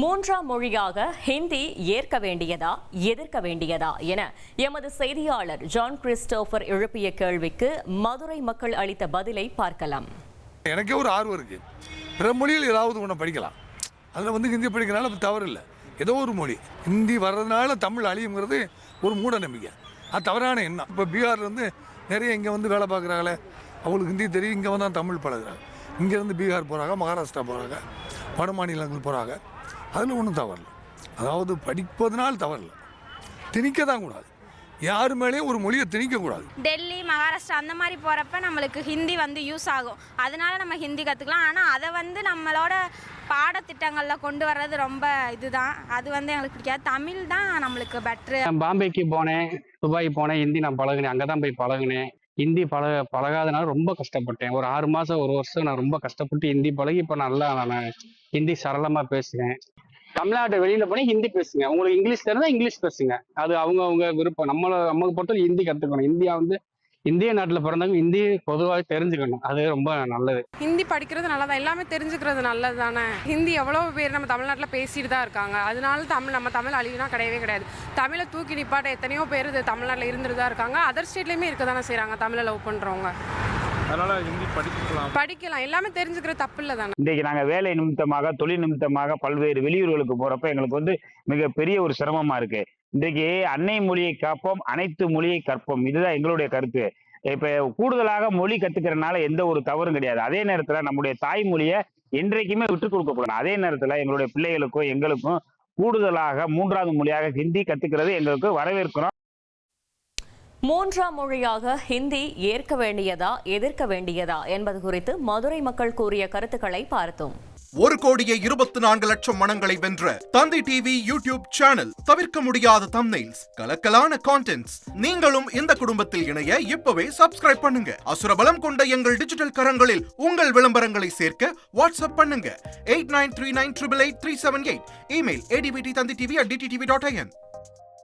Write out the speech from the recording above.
மூன்றாம் மொழியாக ஹிந்தி ஏற்க வேண்டியதா எதிர்க்க வேண்டியதா என எமது செய்தியாளர் ஜான் கிறிஸ்டோபர் எழுப்பிய கேள்விக்கு மதுரை மக்கள் அளித்த பதிலை பார்க்கலாம். எனக்கே ஒரு ஆர்வம் இருக்குது பிற மொழியில் ஏதாவது ஒன்று படிக்கலாம். அதில் வந்து ஹிந்தி படிக்கிறனால தவறு இல்லை. ஏதோ ஒரு மொழி. ஹிந்தி வர்றதுனால தமிழ் அழியுங்கிறது ஒரு மூட நம்பிக்கை. அது தவறான எண்ணம். இப்போ பீகார்லேருந்து நிறைய இங்கே வந்து வேலை பார்க்குறாங்களே. அவங்களுக்கு ஹிந்தி தெரியும். இங்கே வந்து தமிழ் பழகுறாங்க. இங்கேருந்து பீகார் போகிறாங்க மகாராஷ்டிரா போகிறாங்க வட மாநிலங்கள் போகிறாங்க அதில் ஒன்றும் தவறில்லை. அதாவது படிப்பதனால் தவறில்லை. திணிக்க தான் கூடாது. யார் மேலேயும் ஒரு மொழியை திணிக்கக்கூடாது டெல்லி மகாராஷ்டிரா அந்த மாதிரி போகிறப்ப நம்மளுக்கு ஹிந்தி வந்து யூஸ் ஆகும். அதனால நம்ம ஹிந்தி கற்றுக்கலாம் ஆனால் அதை வந்து நம்மளோட பாடத்திட்டங்களில் கொண்டு வர்றது ரொம்ப இதுதான். அது வந்து எங்களுக்கு பிடிக்காது. தமிழ் தான் நம்மளுக்கு பெட்ரு பாம்பேக்கு போனேன் துபாய் போனேன் ஹிந்தி நான் பழகினேன். அங்கே தான் போய் பழகினேன். ஹிந்தி பழக பழகாதனால ரொம்ப கஷ்டப்பட்டேன். ஒரு ஆறு மாதம் ஒரு வருஷம் நான் ரொம்ப கஷ்டப்பட்டு ஹிந்தி பழகி இப்போ நல்லா நான் ஹிந்தி சரளமாக பேசுகிறேன் தமிழ்நாட்டு வெளியில் போனா ஹிந்தி பேசுங்க. உங்களுக்கு இங்கிலீஷ் தெரிஞ்சா இங்கிலீஷ் பேசுங்க. அது அவங்க அவங்க விருப்பம். நம்மள நம்ம பொறுத்தவரை ஹிந்தி கற்றுக்கணும் இந்தியா வந்து இந்திய நாட்டில் பிறந்தவங்க ஹிந்தி பொதுவாக தெரிஞ்சுக்கணும். அது ரொம்ப நல்லது. ஹிந்தி படிக்கிறது நல்லதா? எல்லாமே தெரிஞ்சுக்கிறது நல்லது தானே ஹிந்தி எவ்வளோ பேர் நம்ம தமிழ்நாட்டில் பேசிட்டு தான் இருக்காங்க. அதனால தமிழ் நம்ம தமிழ் அழிவுனா கிடையவே கிடையாது. தமிழை தூக்கி நிப்பாட்ட எத்தனையோ பேர் இது தமிழ்நாட்டில் இருந்துட்டு தான் இருக்காங்க. அதர் ஸ்டேட்லேயுமே இருக்க தானே செய்கிறாங்க தமிழை லவ் பண்ணுறவங்க அதனால ஹிந்தி படிக்கலாம் படிக்கலாம். எல்லாமே தெரிஞ்சுக்கிறது தப்பு இல்லை தானே? இன்றைக்கு நாங்கள் வேலை நிமித்தமாக தொழில் நிமித்தமாக பல்வேறு வெளியூர்களுக்கு போறப்ப எங்களுக்கு வந்து மிகப்பெரிய ஒரு சிரமமா இருக்கு. இன்றைக்கு அன்னை மொழியை காப்போம் அனைத்து மொழியை கற்போம். இதுதான் எங்களுடைய கருத்து. இப்ப கூடுதலாக மொழி கத்துக்கிறதுனால எந்த ஒரு தவறும் கிடையாது. அதே நேரத்துல நம்முடைய தாய்மொழியை என்றைக்குமே விட்டு கொடுக்க கூடாது அதே நேரத்துல எங்களுடைய பிள்ளைகளுக்கும் எங்களுக்கும் கூடுதலாக மூன்றாவது மொழியாக ஹிந்தி கத்துக்கிறது எங்களுக்கு வரவேற்கிறோம். மூன்றாம் மொழியாக ஹிந்தி ஏற்க வேண்டியதா எதிர்க்க வேண்டியதா என்பது குறித்து மதுரை மக்கள் கூறிய கருத்துக்களை பார்த்தோம். ஒரு கோடியே இருபத்தி நான்கு லட்சம் மனங்களை வென்ற தந்தை டிவி யூடியூப் சேனல் தவிர்க்க முடியாத தம்னைல்ஸ் கலக்கலான கான்டென்ட்ஸ் நீங்களும் இந்த குடும்பத்தில் இணைய இப்பவே சப்ஸ்கிரைப் பண்ணுங்க. அசுரபலம் கொண்ட எங்கள் டிஜிட்டல் கரங்களில் உங்கள் விளம்பரங்களை சேர்க்க வாட்ஸ்அப் பண்ணுங்க. Eight nine three nine triple eight three seven eight email ஏடிபிடி Thanthi TV at டிடிடிவி டாட் ஐஎன்